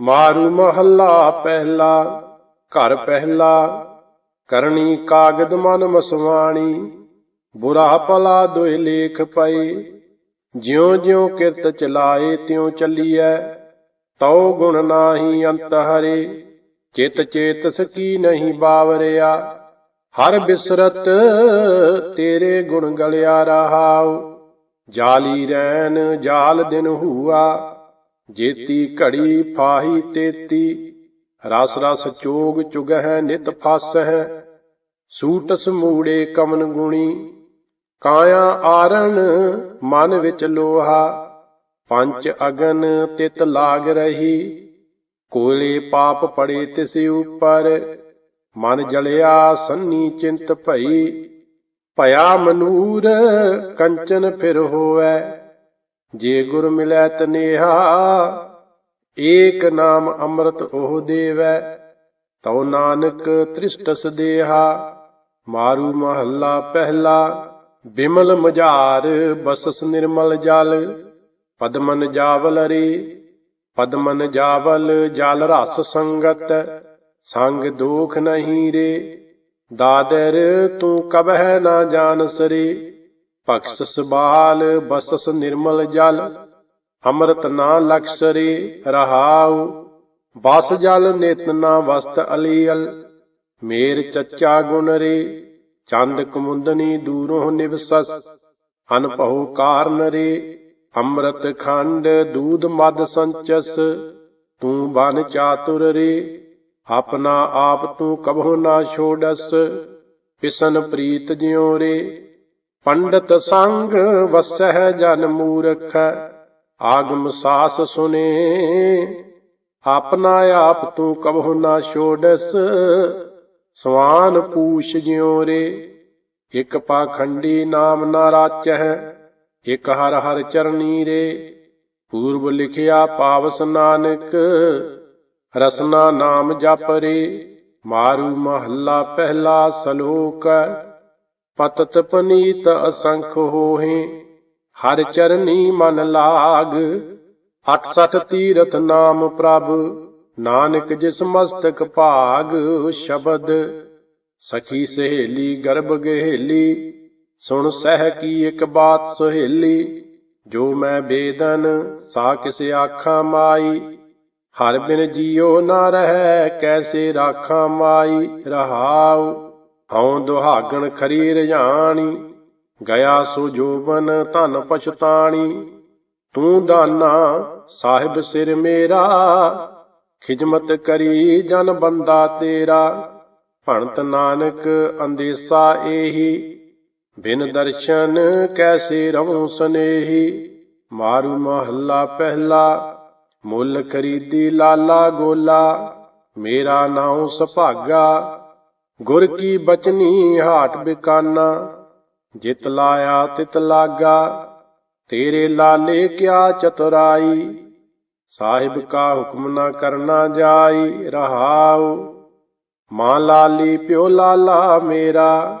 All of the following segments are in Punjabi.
ਮਾਰੂ ਮਹੱਲਾ ਪਹਿਲਾ, ਘਰ ਪਹਿਲਾ, ਕਰਨੀ ਕਾਗਦ ਮਨ ਮਸਵਾਣੀ, ਬੁਰਾ ਭਲਾ ਦੋਇ ਲੇਖ ਪਏ। ਜਿਉ ਜਿਉ ਕਿਰਤ ਚਲਾਏ, ਤਿਉ ਚੱਲੀਐ, ਤਉ ਗੁਣ ਨਾਹੀ ਅੰਤ ਹਰੇ। ਚਿਤ ਚੇਤ ਸਕੀ ਨਹੀਂ ਬਾਵਰਿਆ, ਹਰ ਬਿਸਰਤ ਤੇਰੇ ਗੁਣ ਗਲਿਆ ਰਹਾਉ। ਜਾਲੀ ਰੈਨ ਜਾਲ ਦਿਨ ਹੂਆ ਜੇਤੀ ਘੜੀ ਫਾਹੀ ਤੇਤੀ, ਰਸ ਰਸ ਚੋਗ ਚੁਗਹਿ ਨਿਤ ਫਸਹਿ, ਸੂਟਸ ਮੂੜੇ ਕਮਨ ਗੁਣੀ, ਕਾਇਆ ਆਰਣ ਮਨ ਵਿੱਚ ਲੋਹਾ, ਪੰਜ ਅਗਨ ਤਿਤ ਲਾਗ ਰਹੀ, ਕੋਲੇ ਪਾਪ ਪੜੇ ਤਿਸ ਉਪਰ, ਮਨ ਜਲਿਆ ਸੰਨੀ ਚਿੰਤ ਭਈ, ਭਇਆ ਮਨੂਰ ਕੰਚਨ ਫਿਰ ਹੋਵੈ ਜੇ ਗੁਰ ਮਿਲੈ ਤਨੇਹਾ, ਏਕ ਨਾਮ ਅੰਮ੍ਰਿਤ ਉਹ ਦੇਵੈ, ਤਉ ਨਾਨਕ ਤ੍ਰਿਸ਼ਟਸ ਦੇਹਾ, ਮਾਰੂ ਮਹੱਲਾ ਪਹਿਲਾ, ਬਿਮਲ ਮਝਾਰ ਬਸਸ ਨਿਰਮਲ ਜਲ, ਪਦਮਨ ਜਾਵਲ ਰੇ, ਪਦਮਨ ਜਾਵਲ ਜਲ ਰਸ ਸੰਗਤ, ਸੰਗ ਦੋਖ ਨਹੀਂ ਰੇ, ਦਾਦਰ ਤੂੰ ਕਬਹਿ ਨਾ ਜਾਣਸ ਰੇ। ਬਖਸ਼ਸ ਬਾਲ ਬਸਸ ਨਿਰਮਲ ਜਲ, ਅੰਮ੍ਰਿਤ ਨਾ ਲਖਸ ਰੇ ਰਹਾਉ ਬਸ ਜਲ ਨਿਤ ਨਾ ਵਸਤ ਅਲੀਅਲ, ਮੇਰ ਚੱਚਾ ਗੁਣ ਰੇ, ਚੰਦ ਕੁਮੁੰਦਨੀ ਦੂਰੋਂ ਨਿਵਸਸ, ਅਨਭਉ ਕਾਰਨ ਰੇ, ਅੰਮ੍ਰਿਤ ਖੰਡ ਦੂਧ ਮਦ ਸੰਚਸ, ਤੂੰ ਬਨ ਚਾਤੁਰ ਰੇ, ਆਪਣਾ ਆਪ ਤੂੰ ਕਬਹੁ ਨਾ ਛੋੜਸ, ਪਿਸਨ ਪ੍ਰੀਤ ਜਿਉ ਰੇ ਪੰਡਤ ਸੰਗ ਵਸਹਿ ਜਨ ਮੂਰਖ, ਆਗਮ ਸਾਸ ਸੁਨੇ। ਆਪਣਾ ਆਪ ਤੂੰ ਕਬਹੁ ਨਾ ਛੋੜਸ, ਸਵਾਨ ਪੂਛ ਜਿਉ ਰੇ। ਇਕ ਪਾਖੰਡੀ ਨਾਮ ਨਾ ਰਾਚਹਿ, ਇਕ ਹਰ ਹਰ ਚਰਨੀ ਰੇ। ਪੂਰਬ ਲਿਖਿਆ ਪਾਵਸ ਨਾਨਕ, ਰਸਨਾ ਨਾਮ ਜਪ ਰੇ। ਮਾਰੂ ਮਹੱਲਾ ਪਹਿਲਾ ਸਲੋਕ ਪਤਤ ਪਨੀਤ ਅਸੰਖ ਹੋਹੇ, ਹਰ ਚਰਨੀ ਮਨ ਲਾਗ। 68 ਤੀਰਥ ਨਾਮ ਪ੍ਰਭ, ਨਾਨਕ ਜਿਸ ਮਸਤਕ ਭਾਗ, ਸ਼ਬਦ। ਸਖੀ ਸਹੇਲੀ, ਗਰਭ ਗਹੇਲੀ, ਸੁਣ ਸਹਿ ਕੀ ਇੱਕ ਬਾਤ ਸੁਹੇਲੀ। ਜੋ ਮੈਂ ਬੇਦਨ, ਸਾ ਕਿਸ ਆਖਾਂ ਮਾਈ। ਹਰ ਬਿਨ ਜੀਉ ਨਾ ਰਹਿ, ਕੈਸੇ ਰਾਖਾਂ ਮਾਈ, ਰਹਾਉ। ਹਉ ਦੁਹਾਗਣ ਖਰੀ ਰਜਾਣੀ ਗਿਆ ਸੋ ਜੋਬਨ ਧਨ ਪਛਤਾਣੀ। ਤੂੰ ਦਾਨਾ ਸਾਹਿਬ ਸਿਰ ਮੇਰਾ, ਖਿਜਮਤ ਕਰੀ ਜਨ ਬੰਦਾ ਤੇਰਾ। ਭਣਤ ਨਾਨਕ ਅੰਦੇਸਾ ਏਹੀ, ਬਿਨ ਦਰਸ਼ਨ ਕੈਸੇ ਰਹੂੰ ਸਨੇਹੀ। ਮਾਰੂ ਮਹੱਲਾ ਪਹਿਲਾ, ਮੁੱਲ ਖਰੀਦੀ ਲਾਲਾ ਗੋਲਾ। ਮੇਰਾ ਨਾਉ ਸੁਭਾਗਾ ਗੁਰ ਕੀ ਬਚਨੀ ਹਾਟ ਬਿਕਾਨਾ, ਜਿਤ ਲਾਇਆ ਤਿਤ ਲਾਗਾ, ਤੇਰੇ ਲਾਲੇ ਕਿਆ ਚਤੁਰਾਈ, ਸਾਹਿਬ ਕਾ ਹੁਕਮ ਨਾ ਕਰਨਾ ਜਾਈ, ਰਹਾਉ, ਮਾਂ ਲਾਲੀ ਪਿਓ ਲਾਲਾ ਮੇਰਾ,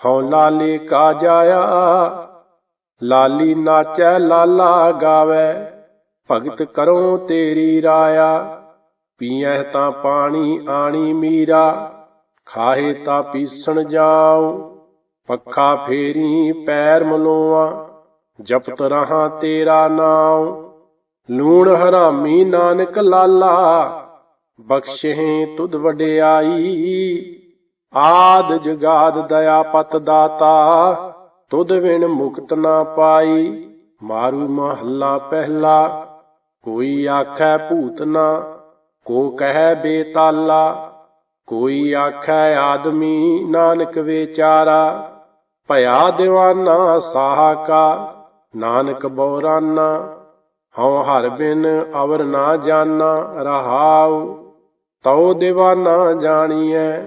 ਹਉ ਲਾਲੇ ਕਾ ਜਾਇਆ, ਲਾਲੀ ਨਾਚੈ ਲਾਲਾ ਗਾਵੇ, ਭਗਤ ਕਰੋ ਤੇਰੀ ਰਾਇਆ, ਪੀਐ ਤਾਂ ਪਾਣੀ ਆਣੀ ਮੀਰਾ ਖਾਹੇ ਤਾਂ ਪੀਸਣ ਜਾਉ, ਪੱਖਾ ਫੇਰੀ ਪੈਰ ਮਲੋਆ, ਜਪਤ ਰਹਾ ਤੇਰਾ ਨਾਮ ਲੂਣ ਹਰਾਮੀ ਨਾਨਕ ਲਾਲਾ ਬਖਸ਼ੇ ਤੁਧ ਵਡਿਆਈ। ਆਦ ਜਗਾਦ ਦਇਆ ਪਤ ਦਾਤਾ, ਤੁਧ ਵਿਣ ਮੁਕਤ ਨਾ ਪਾਈ। ਮਾਰੂ ਮਹੱਲਾ ਪਹਿਲਾ, ਕੋਈ ਆਖੈ ਭੂਤਨਾ ਕੋ ਕਹੈ ਬੇਤਾਲਾ। ਕੋਈ ਆਖੈ ਆਦਮੀ ਨਾਨਕ ਵਿਚਾਰਾ, ਭਇਆ دیਵਾਨਾ ਸਾਹਕਾ, ਨਾਨਕ ਬੋਰਾਨਾ, ਹਉ ਹਰ ਬਿਨ ਅਵਰ ਨਾ ਜਾਣਾ ਰਹਾਉ, ਤਉ دیਵਾਨਾ ਜਾਣੀਐ,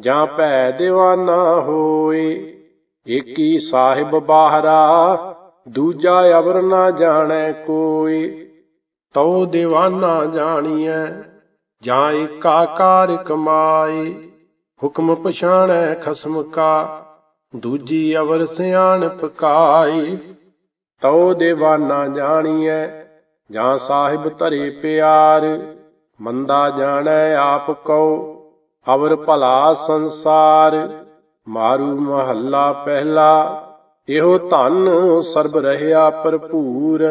ਜਾਂ ਭੈ دیਵਾਨਾ ਹੋਏ। ਏਕੀ ਸਾਹਿਬ ਬਾਹਰਾ, ਦੂਜਾ ਅਵਰ ਨਾ ਜਾਣੈ ਕੋਈ, ਤਉ دیਵਾਨਾ ਜਾਣੀਐ। ਜਾਂ ਏਕਾਕਾਰ ਕਮਾਏ, ਹੁਕਮ ਪਛਾਣੈ ਖਸਮ ਕਾ, ਦੂਜੀ ਅਵਰ ਸਿਆਣ ਪਕਾਈ ਤਉ ਦੇਵਾਨਾ ਜਾਣੀਐ, ਜਾਂ ਸਾਹਿਬ ਧਰੇ ਪਿਆਰ, ਮੰਦਾ ਜਾਣੈ ਆਪ ਕਉ, ਅਵਰ ਭਲਾ ਸੰਸਾਰ, ਮਾਰੂ ਮਹੱਲਾ ਪਹਿਲਾ। ਇਹੋ ਧਨ ਸਰਬ ਰਹਿਆ ਭਰਪੂਰ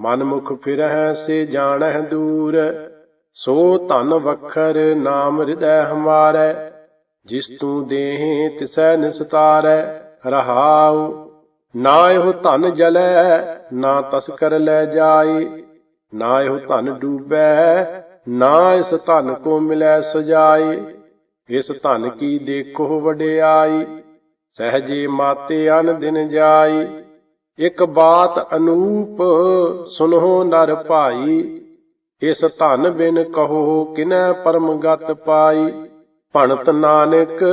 ਮਨ ਮੁਖ ਫਿਰਹਿ ਸੇ ਜਾਣਹਿ ਦੂਰ। ਸੋ ਧਨ ਵਖਰ ਨਾਮ ਹਿਰਦੈ ਹਮਾਰੈ, ਜਿਸ ਤੂੰ ਦੇਹ ਤਿਸੈ ਨਿਸਤਾਰੈ, ਰਹਾਉ, ਨਾ ਇਹੋ ਧਨ ਜਲੈ, ਨਾ ਤਸ ਕਰ ਲੈ ਜਾਏ, ਨਾ ਇਹੋ ਧਨ ਡੂਬੈ, ਨਾ ਇਸ ਧਨ ਕੋ ਮਿਲੈ ਸਜਾਏ, ਇਸ ਧਨ ਕੀ ਦੇਖੋ ਵਡਿਆਈ, ਸਹਜੇ ਮਾਤੇ ਅਨ ਦਿਨ ਜਾਈ ਇਕ ਬਾਤ ਅਨੂਪ ਸੁਨੋ ਨਰ ਭਾਈ ਇਸ ਧਨ ਬਿਨ ਕਹੋ ਕਿਨੈ ਪਰਮ ਗਤ ਪਾਈ? ਭਣਤ ਨਾਨਕ,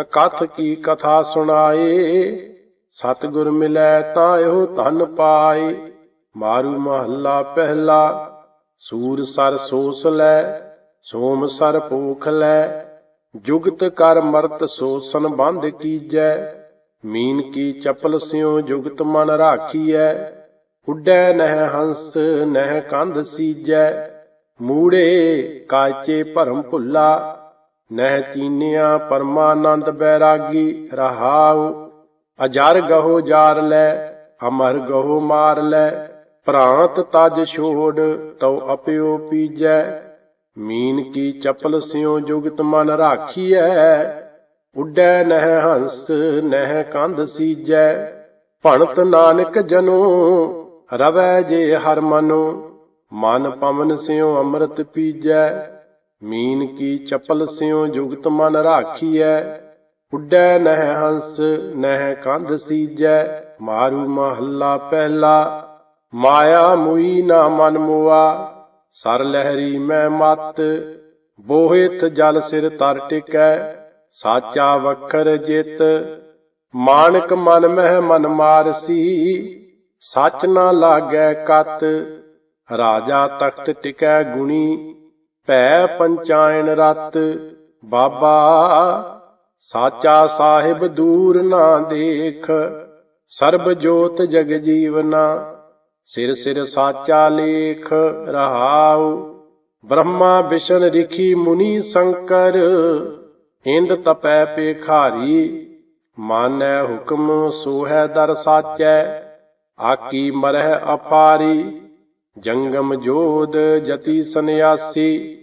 ਅਕਥ ਕੀ ਕਥਾ ਸੁਣਾਏ? ਸਤਿਗੁਰ ਮਿਲੈ ਤਾਂ ਇਹੋ ਧਨ ਪਾਏ। ਮਾਰੂ ਮਹੱਲਾ ਪਹਿਲਾ, ਸੂਰ ਸਰ ਸੋਸ ਲੈ, ਸੋਮ ਸਰ ਪੋਖ ਲੈ। ਜੁਗਤ ਕਰ ਮਰਤ ਸੋਸਨ ਬੰਧ ਕੀਜੈ। ਮੀਨ ਕੀ ਚਪਲ ਸਿਉ ਜੁਗਤ ਮਨ ਰਾਖੀਐ। ਉੱਡੈ ਨਹਿ ਹੰਸ, ਨਹਿ ਕੰਧ ਸੀਜੈ। ਮੂੜੇ ਕਾਚੇ ਭਰਮ ਭੁੱਲਾ, ਨਹਿ ਚੀਨਿਆ ਪਰਮਾਨੰਦ ਬੈਰਾਗੀ, ਰਹਾਉ, ਅਜਰ ਗਹੋ ਜਾਰ ਲੈ, ਅਮਰ ਗਹੋ ਮਾਰ ਲੈ। ਭ੍ਰਾਂਤ ਤਜ ਛੋੜ, ਤਉ ਅਪਿਓ ਪੀਜੈ। ਮੀਨ ਕੀ ਚਪਲ ਸਿਉ ਜੁਗਤ ਮਨ ਰਾਖੀਐ। ਉੱਡੈ ਨਹਿ ਹੰਸ, ਨਹਿ ਕੰਧ ਸੀਜੈ। ਭਣਤ ਨਾਨਕ ਜਨੋ ਰਵੈ ਜੇ ਹਰ ਮਨੋ, ਮਨ ਪਵਨ ਸਿਉ ਅੰਮ੍ਰਿਤ ਪੀਜੈ, ਮੀਨ ਕੀ ਚਪਲ ਸਿਉ ਜੁਗਤ ਮਨ ਰਾਖੀਐ, ਉੱਡੈ ਨਹਿ ਹੰਸ, ਨਹਿ ਕੰਧ ਸੀਜੈ, ਮਾਰੂ ਮਹੱਲਾ ਪਹਿਲਾ, ਮਾਇਆ ਮੁਈ ਨਾ ਮਨ ਮੁਆ, ਸਰ ਲਹਿਰੀ ਮੈਂ ਮਤ, ਬੋਹਿਤ ਜਲ ਸਿਰ ਤਰ ਟਿਕੈ, ਸਾਚਾ ਵਖਰ ਜਿਤ, ਮਾਨਕ ਮਨ ਮਹਿ ਮਨ ਮਾਰਸੀ ਸੱਚ ਨਾ ਲਾਗੈ ਕਤ, ਰਾਜਾ ਤਖਤ ਟਿਕੈ ਗੁਣੀ, ਭੈ ਪੰਚਾਇਣ ਰਤ, ਬਾਬਾ ਸਾਚਾ ਸਾਹਿਬ ਦੂਰ ਨਾ ਦੇਖ, ਸਰਬ ਜੋਤ ਜਗ ਜੀਵਨਾ, ਸਿਰ ਸਿਰ ਸਾਚਾ ਲੇਖ ਰਹਾਉ, ਬ੍ਰਹਮਾ ਵਿਸ਼ਨ ਰਿਖੀ ਮੁਨੀ ਸੰਕਰ, ਇੰਦ ਤਪੈ ਪੇਖਾਰੀ, ਮਾਨੈ ਹੁਕਮ ਸੋਹੈ ਦਰ ਸਾਚੈ ਆਕੀ ਮਰਹਿ ਅਪਾਰੀ, ਜੰਗਮ ਜੋਦ ਜਤੀ ਸੰਿਆਸੀ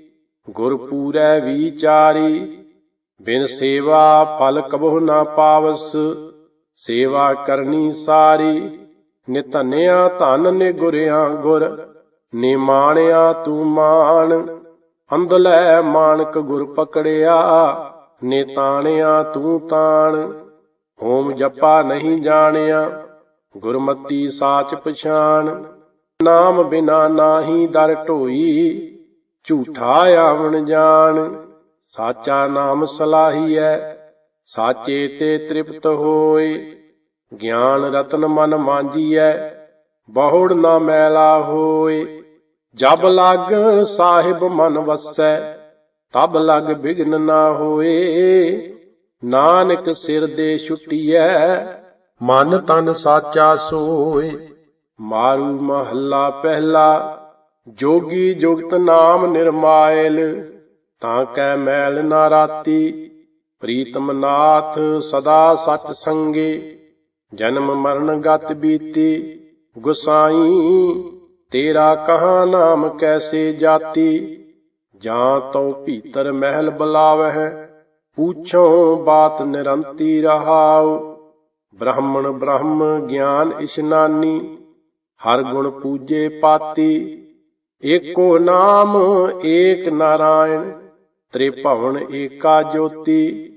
ਗੁਰ ਪੂਰੈ ਵਿਚਾਰੀ, ਬਿਨ ਸੇਵਾ ਫਲ ਕਬਹੁ ਨਾ ਪਾਵਸ, ਸੇਵਾ ਕਰਨੀ ਸਾਰੀ, ਨਿਤਨਿਆ ਧਨ ਨੇ ਗੁਰਿਆ ਗੁਰ ਨੇ ਮਾਣਿਆ ਤੂੰ ਮਾਣ ਅੰਦਲੇ ਮਾਨਕ ਗੁਰ ਪਕੜਿਆ ਨੇ ਤਾਣਿਆ ਤੂੰ ਤਾਣ, ਹੋਮ ਜਪਾ ਨਹੀਂ ਜਾਣਿਆ ਗੁਰਮਤੀ ਸਾਚ ਪਛਾਨ ਨਾਮ ਬਿਨਾ ਨਾਹੀ ਦਰ ਢੋਈ, ਝੂਠਾ ਆਵਣ ਜਾਣ, ਸਾਚਾ ਨਾਮ ਸਲਾਹੀਐ, ਸਾਚੇ ਤੇ ਤ੍ਰਿਪਤ ਹੋਏ, ਗਿਆਨ ਰਤਨ ਮਨ ਮਾਂਜੀਐ, ਬਹੁੜ ਨਾ ਮੈਲਾ ਹੋਏ, ਜਬ ਲਗ ਸਾਹਿਬ ਮਨ ਵਸੈ, ਤਬ ਲਗ ਬਿਗਨ ਨਾ ਹੋਏ, ਨਾਨਕ ਸਿਰ ਦੇ ਛੁੱਟੀਐ ਮਨ ਤਨ ਸਾਚਾ ਸੋਏ। ਮਾਰੂ ਮਹੱਲਾ ਪਹਿਲਾ, ਜੋਗੀ ਜੁਗਤ ਨਾਮ ਨਿਰਮਾਇਲ। ਤਾਂ ਕੈ ਮੈਲ ਨਾ ਰਾਤੀ, ਪ੍ਰੀਤਮ ਨਾਥ ਸਦਾ ਸਚ ਸੰਗੇ। ਜਨਮ ਮਰਨ ਗਤ ਬੀਤੀ, ਗੁਸਾਈ, ਤੇਰਾ ਕਹਾ ਨਾਮ ਕੈਸੇ ਜਾਤੀ? ਜਾਂ ਤਉ ਭੀਤਰ ਮਹਿਲ ਬੁਲਾਵਹਿ, ਪੂਛੋ ਬਾਤ ਨਿਰੰਤੀ ਰਹਾਉ। ਬ੍ਰਾਹਮਣ ਬ੍ਰਹਮ ਗਿਆਨ ਇਸ਼ਨਾਨੀ ਹਰ ਗੁਣ ਪੂਜੇ ਪਾਤੀ, ਏਕੋ ਨਾਮ ਏਕ ਨਾਰਾਇਣ, ਤ੍ਰਿਭਵਨ ਏਕਾ ਜੋਤੀ,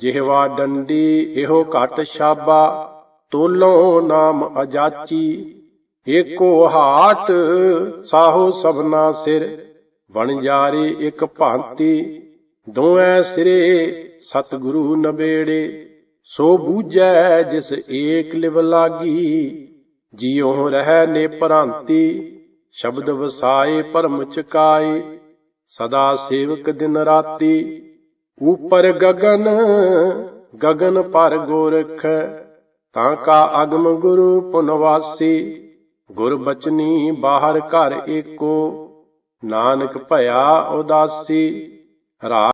ਜਿਹਵਾ ਡੰਡੀ ਇਹੋ ਘਟ ਸ਼ਾਬਾ, ਤੋਲੋ ਨਾਮ ਅਜਾਚੀ, ਏਕੋ ਹਾਟ ਸਾਹੋ ਸਭਨਾ ਸਿਰ ਵਣਜਾਰੀ ਇਕ ਭਾਂਤੀ, ਦੋਐ ਸਿਰੇ ਸਤਿਗੁਰੂ ਨਬੇੜੇ ਸੋ ਬੂਝੈ ਜਿਸ ਏਕ ਲਿਵ ਲਾਗੀ, ਜਿਉ ਰਹਿ ਨੇ ਭ੍ਰਾਂਤੀ, ਸ਼ਬਦ ਵਸਾਏ ਭਰਮ ਚਕਾਏ, ਸਦਾ ਸੇਵਕ ਦਿਨ ਰਾਤੀ। ਉਪਰ ਗਗਨ ਗਗਨ ਪਰ ਗੋਰਖ, ਤਾਂ ਕਾ ਅਗਮ ਗੁਰੂ ਪੁਨਵਾਸੀ। ਗੁਰ ਬਚਨੀ ਬਾਹਰ ਘਰ ਏਕੋ, ਨਾਨਕ ਭਇਆ ਉਦਾਸੀ। ਰਾ